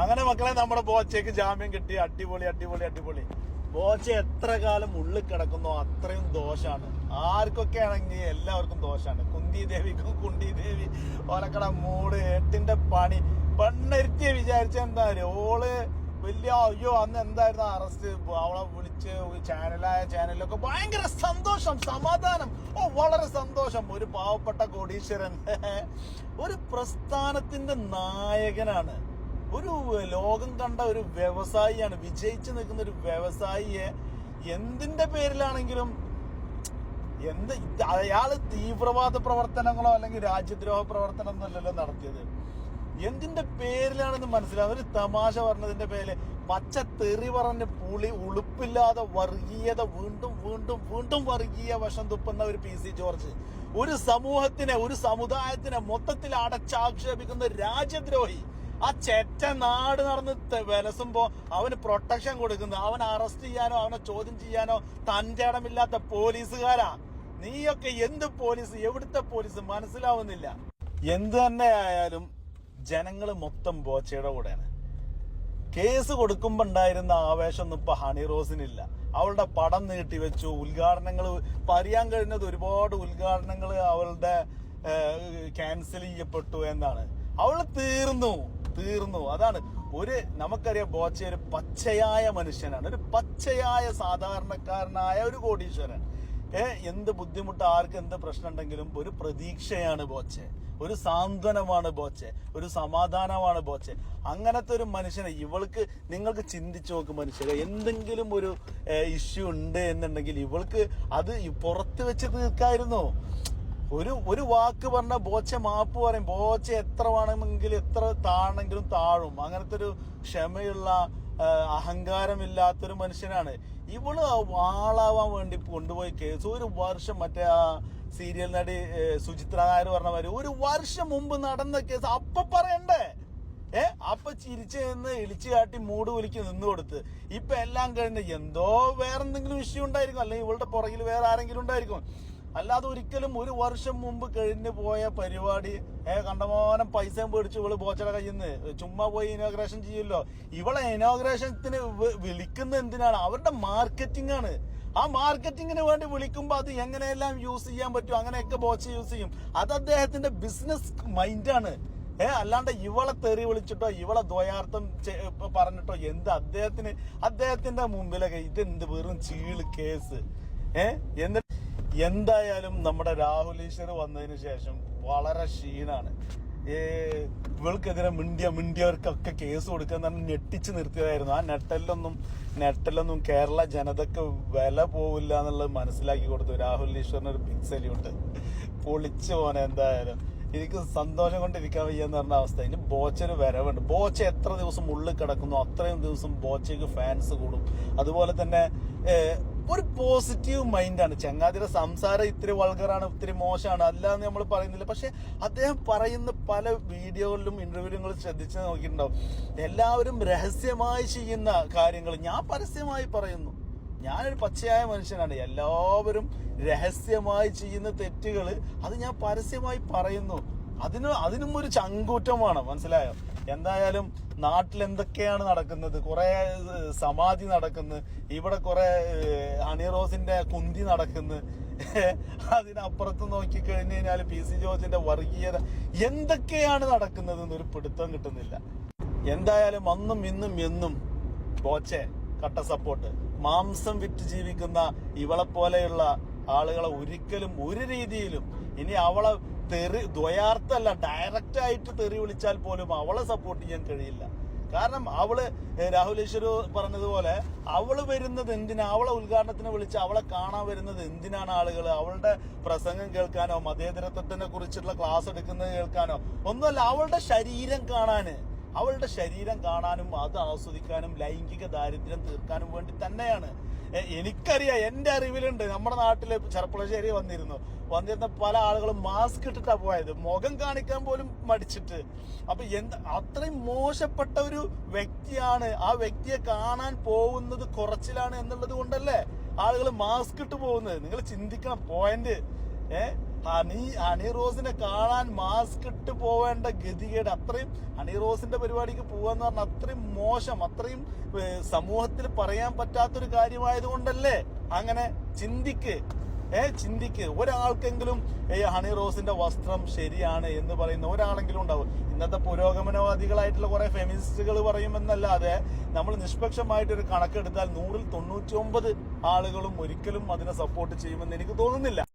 അങ്ങനെ മക്കളെ നമ്മുടെ ബോച്ചയ്ക്ക് ജാമ്യം കിട്ടി. അടിപൊളി അടിപൊളി അടിപൊളി. ബോച്ച എത്ര കാലം ഉള്ളിൽ കിടക്കുന്നോ അത്രയും ദോഷാണ്. ആർക്കൊക്കെ ആണെങ്കിൽ എല്ലാവർക്കും ദോഷാണ്. കുന്തി ദേവിക്കും കുണ്ടി ദേവി ഓലക്കട മൂട് എട്ടിന്റെ പണി. പെണ്ണരുത്തിയെ വിചാരിച്ച എന്താ ഓൾ വലിയ അയ്യോ അന്ന് എന്തായിരുന്നു അറസ്റ്റ് അവളെ വിളിച്ച് ചാനലായ ചാനലിലൊക്കെ ഭയങ്കര സന്തോഷം സമാധാനം. ഓ വളരെ സന്തോഷം. ഒരു പാവപ്പെട്ട കോടീശ്വരൻ. ഒരു പ്രസ്ഥാനത്തിന്റെ നായകനാണ്. ഒരു ലോകം കണ്ട ഒരു വ്യവസായിയാണ് വിജയിച്ചു നിൽക്കുന്ന ഒരു വ്യവസായിയെ എന്തിന്റെ പേരിലാണെങ്കിലും എന്ത് അയാൾ തീവ്രവാദ പ്രവർത്തനങ്ങളോ അല്ലെങ്കിൽ രാജ്യദ്രോഹ പ്രവർത്തനം നടത്തിയത്. എന്തിന്റെ പേരിലാണെന്ന് മനസ്സിലാവും ഒരു തമാശ പറഞ്ഞതിന്റെ പേരിൽ പച്ച തെറി പറഞ്ഞ് പുളി ഉളുപ്പില്ലാതെ വർഗീയത വീണ്ടും വീണ്ടും വീണ്ടും വർഗീയ വശം തുപ്പുന്ന ഒരു പി സി ജോർജ്. ഒരു സമൂഹത്തിനെ ഒരു സമുദായത്തിനെ മൊത്തത്തിൽ അടച്ചാക്ഷേപിക്കുന്ന രാജ്യദ്രോഹി. ആ ചെറ്റ നാട് നടന്ന് വിലസുമ്പോ അവന് പ്രൊട്ടക്ഷൻ കൊടുക്കുന്നത്. അവൻ അറസ്റ്റ് ചെയ്യാനോ അവനെ ചോദ്യം ചെയ്യാനോ തന്റെ ഇടമില്ലാത്ത പോലീസുകാരാ. നീയൊക്കെ എന്ത് പോലീസ്? എവിടുത്തെ പോലീസ്? മനസ്സിലാവുന്നില്ല. എന്ത് തന്നെ ആയാലും ജനങ്ങൾ മൊത്തം ബോച്ചയുടെ കൂടെയാണ്. കേസ് കൊടുക്കുമ്പോ ഉണ്ടായിരുന്ന ആവേശം ഒന്നും ഇപ്പൊ ഹണി റോസിനില്ല അവളുടെ പടം നീട്ടി വെച്ചു. ഉദ്ഘാടനങ്ങൾ പറയാൻ കഴിഞ്ഞത് ഒരുപാട് ഉദ്ഘാടനങ്ങൾ അവളുടെ ക്യാൻസൽ ചെയ്യപ്പെട്ടു എന്നാണ്. അവൾ തീർന്നു. തീർന്നു. അതാണ് ഒരു നമുക്കറിയാം ബോച്ച ഒരു പച്ചയായ മനുഷ്യനാണ്. ഒരു പച്ചയായ സാധാരണക്കാരനായ ഒരു കോടീശ്വരൻ. ഏ എന്ത് ബുദ്ധിമുട്ട് ആർക്ക് എന്ത് പ്രശ്നം ഉണ്ടെങ്കിലും ഒരു പ്രതീക്ഷയാണ് ബോച്ചെ. ഒരു സാന്ത്വനമാണ് ബോച്ചെ. ഒരു സമാധാനമാണ് ബോച്ചെ. അങ്ങനത്തെ ഒരു മനുഷ്യനെ ഇവൾക്ക് നിങ്ങൾക്ക് ചിന്തിച്ചു നോക്ക് മനുഷ്യരെ. എന്തെങ്കിലും ഒരു ഇഷ്യൂ ഉണ്ട് എന്നുണ്ടെങ്കിൽ ഇവൾക്ക് അത് പുറത്ത് വെച്ച് തീർക്കായിരുന്നു. ഒരു ഒരു വാക്ക് പറഞ്ഞ ബോച്ച മാപ്പ് പറയും. ബോച്ച എത്ര വേണമെങ്കിൽ എത്ര താണെങ്കിലും താഴും. അങ്ങനത്തെ ഒരു ക്ഷമയുള്ള അഹങ്കാരമില്ലാത്തൊരു മനുഷ്യനാണ്. ഇവൾ ആളാവാൻ വേണ്ടി കൊണ്ടുപോയി കേസ്. ഒരു വർഷം മറ്റേ ആ സീരിയൽ നടി സുചിത്ര നായർ പറഞ്ഞ മാതിരി ഒരു വർഷം മുമ്പ് നടന്ന കേസ്. അപ്പൊ പറയണ്ടേ? ഏ അപ്പൊ ചിരിച്ച് നിന്ന് ഇളിച്ചു കാട്ടി മൂട് വിളിക്ക് നിന്ന് കൊടുത്ത്. ഇപ്പൊ എല്ലാം കഴിഞ്ഞ് എന്തോ വേറെന്തെങ്കിലും വിഷയം ഉണ്ടായിരിക്കും. അല്ലെങ്കിൽ ഇവളുടെ പുറകിൽ വേറെ ആരെങ്കിലും ഉണ്ടായിരിക്കും. അല്ലാതെ ഒരിക്കലും ഒരു വർഷം മുമ്പ് കഴിഞ്ഞു പോയ പരിപാടി ഏ കണ്ടമാനം പൈസയും പേടിച്ച് ഇവൾ ബോച്ചയുടെ കയ്യിൽ ചുമ്മാ പോയി ഇനോഗ്രേഷൻ ചെയ്യല്ലോ ഇവളെ ഇനോഗ്രേഷത്തിന് വിളിക്കുന്ന എന്തിനാണ്? അവരുടെ മാർക്കറ്റിംഗ് ആണ്. ആ മാർക്കറ്റിങ്ങിന് വേണ്ടി വിളിക്കുമ്പോ അത് എങ്ങനെയെല്ലാം യൂസ് ചെയ്യാൻ പറ്റും? അങ്ങനെയൊക്കെ ബോച്ച യൂസ് ചെയ്യും. അത് അദ്ദേഹത്തിന്റെ ബിസിനസ് മൈൻഡാണ് ഏ അല്ലാണ്ട് ഇവളെ തെറി വിളിച്ചിട്ടോ ഇവളെ ദ്വയാർത്ഥം പറഞ്ഞിട്ടോ എന്ത് അദ്ദേഹത്തിന് അദ്ദേഹത്തിന്റെ മുമ്പിലൊക്കെ ഇതെന്ത് വെറും ചീൾ കേസ് ഏ എന്നിട്ട് എന്തായാലും നമ്മുടെ രാഹുൽ ഈശ്വർ വന്നതിന് ശേഷം വളരെ ക്ഷീണാണ്. ഇവൾക്കെതിരെ മിണ്ടിയ മിണ്ടിയവർക്കൊക്കെ കേസ് കൊടുക്കാൻ തന്നെ ഞെട്ടിച്ച് നിർത്തിയതായിരുന്നു. ആ നെട്ടലിലൊന്നും നെട്ടലൊന്നും കേരള ജനതക്ക് വില പോവില്ല എന്നുള്ളത് മനസ്സിലാക്കി കൊടുത്തു. രാഹുൽ ഈശ്വറിന് ഒരു ബിഗ് സല്യൂട്ട് പൊളിച്ചു പോനെ എന്തായാലും. എനിക്ക് സന്തോഷം കൊണ്ടിരിക്കാൻ വയ്യെന്ന് പറഞ്ഞ അവസ്ഥ. ഇനി ബോച്ചൊരു വരവുണ്ട്. ബോച്ച എത്ര ദിവസം ഉള്ളിൽ കിടക്കുന്നു അത്രയും ദിവസം ബോച്ചയ്ക്ക് ഫാൻസ് കൂടും. അതുപോലെ തന്നെ ഒരു പോസിറ്റീവ് മൈൻഡാണ് ചങ്ങാതിയുടെ സംസാരം ഇത്തിരി വൾഗറാണ് ഇത്തിരി മോശമാണ്. അല്ലാന്ന് നമ്മൾ പറയുന്നില്ല. പക്ഷെ അദ്ദേഹം പറയുന്ന പല വീഡിയോകളിലും ഇന്റർവ്യൂകളും ശ്രദ്ധിച്ച് നോക്കിയിട്ടുണ്ടാവും. എല്ലാവരും രഹസ്യമായി ചെയ്യുന്ന കാര്യങ്ങൾ ഞാൻ പരസ്യമായി പറയുന്നു. ഞാനൊരു പച്ചയായ മനുഷ്യനാണ്. എല്ലാവരും രഹസ്യമായി ചെയ്യുന്ന തെറ്റുകൾ അത് ഞാൻ പരസ്യമായി പറയുന്നു. അതിന് അതിനും ഒരു ചങ്കൂറ്റം വേണം മനസ്സിലായോ? എന്തായാലും നാട്ടിൽ എന്തൊക്കെയാണ് നടക്കുന്നത്? കുറെ സമാധി നടക്കുന്നു. ഇവിടെ കുറെ ഏഹ്, ഹണി റോസിന്റെ കുന്തി നടക്കുന്നു. അതിനപ്പുറത്ത് നോക്കി കഴിഞ്ഞു കഴിഞ്ഞാൽ പി സി ജോർജിന്റെ വർഗീയത എന്തൊക്കെയാണ് നടക്കുന്നത് എന്നൊരു പിടുത്തം കിട്ടുന്നില്ല. എന്തായാലും അന്നും ഇന്നും എന്നും ബോച്ചെ കട്ട സപ്പോർട്ട്. മാംസം വിറ്റ് ജീവിക്കുന്ന ഇവളെ പോലെയുള്ള ആളുകളെ ഒരിക്കലും ഒരു രീതിയിലും ഇനി അവളെ തെറി ദ്വയാർത്ഥല്ല ഡയറക്റ്റ് ആയിട്ട് തെറി വിളിച്ചാൽ പോലും അവളെ സപ്പോർട്ട് ചെയ്യാൻ കഴിയില്ല. കാരണം അവൾ രാഹുൽ ഈശ്വരു പറഞ്ഞതുപോലെ അവൾ വരുന്നത് എന്തിനാ? അവളെ ഉദ്ഘാടനത്തിന് വിളിച്ച് അവളെ കാണാൻ വരുന്നത് എന്തിനാണ് ആളുകൾ അവളുടെ പ്രസംഗം കേൾക്കാനോ മതേതരത്വത്തിനെ കുറിച്ചുള്ള ക്ലാസ് എടുക്കുന്നത് കേൾക്കാനോ ഒന്നുമല്ല അവളുടെ ശരീരം കാണാന്. അവളുടെ ശരീരം കാണാനും അത് ആസ്വദിക്കാനും ലൈംഗിക ദാരിദ്ര്യം തീർക്കാനും വേണ്ടി തന്നെയാണ്. എനിക്കറിയാം എന്റെ അറിവിലുണ്ട്. നമ്മുടെ നാട്ടിൽ ചെറുപ്പളശ്ശേരി വന്നിരുന്നു. വന്നിരുന്ന പല ആളുകളും മാസ്ക് ഇട്ടിട്ടാ പോയത്. മുഖം കാണിക്കാൻ പോലും മടിച്ചിട്ട്. അപ്പൊ എന്ത് അത്രയും മോശപ്പെട്ട ഒരു വ്യക്തിയാണ്. ആ വ്യക്തിയെ കാണാൻ പോകുന്നത് കുറച്ചിലാണ് എന്നുള്ളത് കൊണ്ടല്ലേ ആളുകൾ മാസ്ക് ഇട്ട് പോകുന്നത്. നിങ്ങൾ ചിന്തിക്കണം പോയിന്റ് ഏ ഹണി ഹണി റോസിനെ കാണാൻ മാസ്ക് ഇട്ട് പോവേണ്ട ഗതികേട്. അത്രയും ഹണി റോസിന്റെ പരിപാടിക്ക് പോവാന്ന് പറഞ്ഞാൽ അത്രയും മോശം അത്രയും സമൂഹത്തിൽ പറയാൻ പറ്റാത്തൊരു കാര്യമായതുകൊണ്ടല്ലേ? അങ്ങനെ ചിന്തിക്ക്. ഏ ചിന്തിക്ക്. ഒരാൾക്കെങ്കിലും ഈ ഹണി റോസിന്റെ വസ്ത്രം ശരിയാണ് എന്ന് പറയുന്ന ഒരാളെങ്കിലും ഉണ്ടാവും. ഇന്നത്തെ പുരോഗമനവാദികളായിട്ടുള്ള കുറെ ഫെമിനിസ്റ്റുകൾ പറയുമെന്നല്ലാതെ നമ്മൾ നിഷ്പക്ഷമായിട്ട് ഒരു കണക്കെടുത്താൽ നൂറിൽ തൊണ്ണൂറ്റി ഒമ്പത് ആളുകളും ഒരിക്കലും അതിനെ സപ്പോർട്ട് ചെയ്യുമെന്ന് എനിക്ക് തോന്നുന്നില്ല.